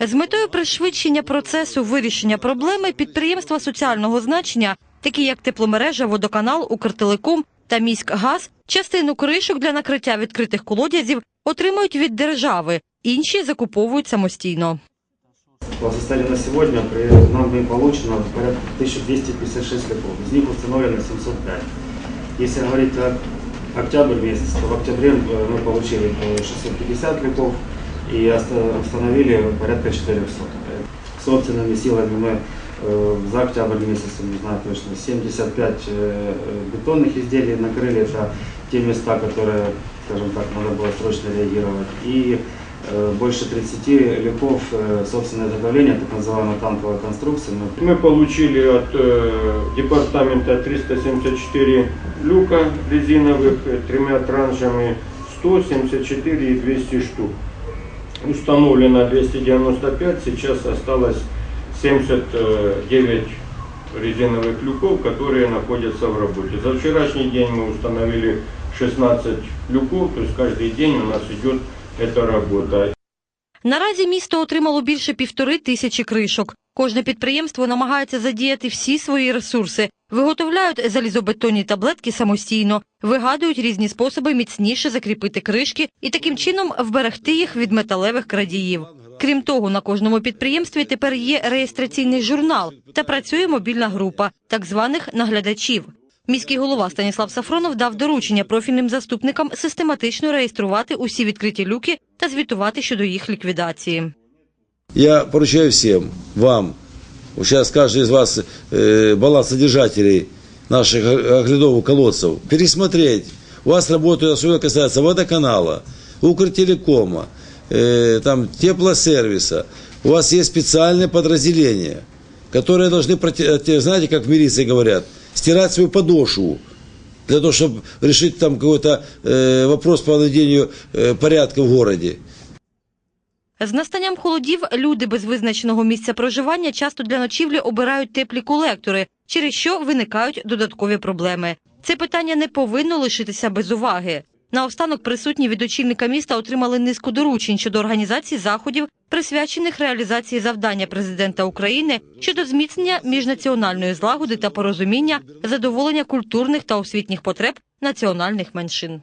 З метою пришвидшення процесу вирішення проблеми підприємства соціального значення, такі як тепломережа, водоканал, Укртелеком та міськгаз, частину кришок для накриття відкритих колодязів отримують від держави, інші закуповують самостійно. По состоянию на сегодня при нами получено порядка 1256 липов. Из них установлено 705. Если говорить о октябрь месяц, то в октябре э, мы получили э, 650 липов и оста- установили порядка 400. Собственными силами мы э, за октябрь месяц, не знаю точно, 75 э, бетонных изделий накрыли. Это те места, которые, скажем так, надо было срочно реагировать. И э, больше 30 липов э, собственное изготовление, так называемая танковая конструкция. Мы получили от э, департамента 374 люка резиновых э, тремя траншами 174 и 200 штук. Установлено 295, сейчас осталось 79 резиновых люков, которые находятся в работе. За вчерашний день мы установили 16 люков, то есть каждый день у нас идет эта работа. Наразі місто отримало більше півтори тисячі кришок. Кожне підприємство намагається задіяти всі свої ресурси, виготовляють залізобетонні таблетки самостійно, вигадують різні способи міцніше закріпити кришки і таким чином вберегти їх від металевих крадіїв. Крім того, на кожному підприємстві тепер є реєстраційний журнал та працює мобільна група так званих наглядачів. Міський голова Станіслав Сафронов дав доручення профільним заступникам систематично реєструвати усі відкриті люки та звітувати щодо їх ліквідації. Я поручаю всем, вам, вот сейчас каждый из вас, э, балансодержателей наших оглядовых колодцев, пересмотреть. У вас работают, особенно касается водоканала, Укртелекома, э, там, теплосервиса. У вас есть специальные подразделения, которые должны, знаете, как в милиции говорят, стирать свою подошву для того, чтобы решить там какой-то э, вопрос по наведению э, порядка в городе. З настанням холодів люди без визначеного місця проживання часто для ночівлі обирають теплі колектори, через що виникають додаткові проблеми. Це питання не повинно лишитися без уваги. Наостанок присутні від очільника міста отримали низку доручень щодо організації заходів, присвячених реалізації завдання президента України щодо зміцнення міжнаціональної злагоди та порозуміння, задоволення культурних та освітніх потреб національних меншин.